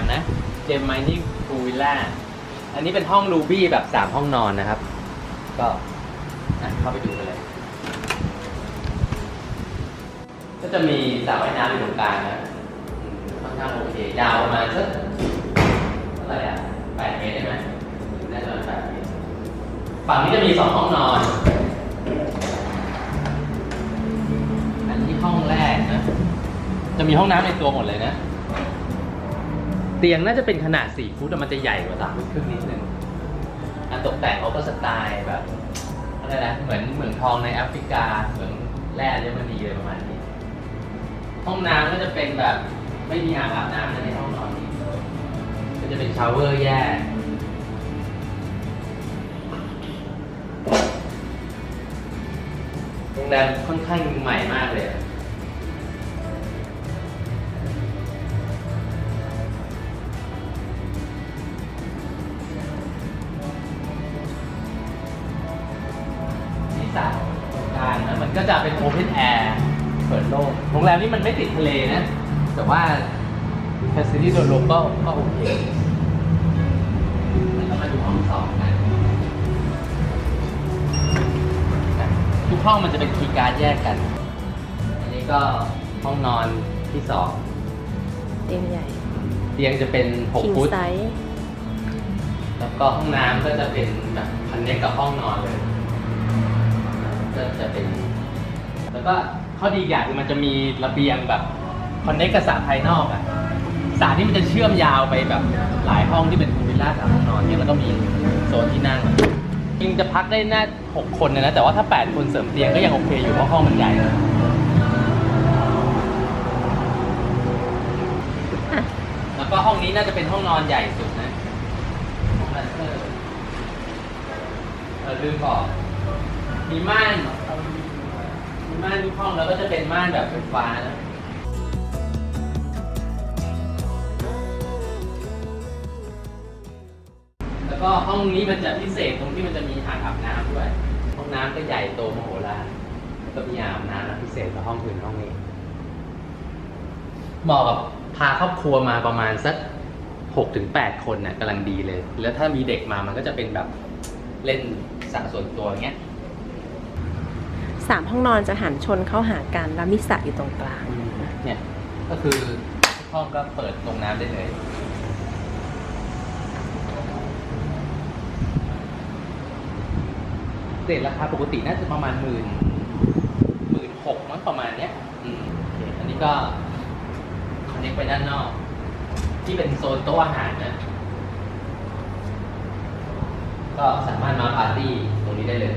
มนะ เจมไมนิ่งพูวิลล่า อันนี้เป็นห้องรูบี้แบบสามห้องนอนนะครับ ก็อะเข้าไปดูกันเลย ก็จะมีสระว่ายน้ำอยู่ตรงกลางนะค่อนข้างโอเค ยาวประมาณสักเท่าไหร่อะแปดเมตรได้ไหมน่าจะประมาณแปดเมตร ฝั่งนี้จะมีสองห้องนอน อันนี้ห้องแรกนะ จะมีห้องน้ำในตัวหมดเลยนะ เตียงน่าจะเป็นขนาด 4 ฟุตแต่มันจะใหญ่กว่า3ฟุตครึ่งนิดนึงอันตกแต่งเขาก็สไตล์แบบอะไรนะเหมือนเหมืองทองในแอฟริกาเหมืองแร่เยอรมนีเลยประมาณนี้ ห้องน้ำก็จะเป็นแบบไม่มีอ่างอาบน้ำในห้องนอนนี้ก็จะเป็นชาวเวอร์แยกโรงแรมค่อนข้างใหม่มากเลย กลางนะมันก็จะเป็นโอเพนแอร์เปิดโล่งโรงแรมนี้มันไม่ติดทะเลนะ แต่ว่า f a c i l i t y โดยรวมก็ก็โอเคแล้วก็มาดูห้องสองกันทุกห้องมันจะเป็นคีย์การ์ดแยกกัน อันนี้ก็ห้องนอนที่สองเตียงใหญ่เตียงจะเป็นคิง6ฟุต ไซส์แล้วก็ห้องน้ำก็จะเป็นแบบพันเน็กกับห้องนอนเลย ก็จะเป็น แล้วก็ข้อดีอย่างคือมันจะมีระเบียงแบบคอนเน็กกับสระภายนอกอะสระนี่มันจะเชื่อมยาวไปแบบหลายห้องที่เป็นพูลวิลล่าสามห้องนอนเนี่ยแล้วก็มีโซนที่นั่งจริงจะพักได้น่าหกคนนะแต่ว่าถ้าแปดคนเสริมเตียงก็ยังโอเคอยู่เพราะห้องมันใหญ่นะแล้วก็ห้องนี้น่าจะเป็นห้องนอนใหญ่สุดนะห้องแรนเตอร์เออลืมบอกมีม่าน ม่านทุกห้องแล้วก็จะเป็นม่านแบบไฟฟ้านะแล้วก็ห้องนี้มันจะพิเศษตรงที่มันจะมีอ่างอาบน้ำด้วย ห้องน้ำก็ใหญ่โตมโหฬารแล้วก็มีอ่างอาบน้ำพิเศษกว่าห้องอื่นห้องนี้ เหมาะกับพาครอบครัวมาประมาณสักหกถึงแปดคนน่ะกำลังดีเลย แล้วถ้ามีเด็กมามันก็จะเป็นแบบเล่นสระส่วนตัวอย่างเงี้ย สามห้องนอนจะหันชนเข้าหากันแล้วมีสระอยู่ตรงกลาง เนี่ยก็คือทุกห้องก็เปิดลงน้ำได้เลย เรทราคาปกติน่าจะประมาณหมื่นหมื่นหกมั้งประมาณเนี้ยอืมโอเคอันนี้ก็คอนเนคไปด้านนอก ที่เป็นโซนโต๊ะอาหารนะ ก็สามารถมาปาร์ตี้ตรงนี้ได้เลย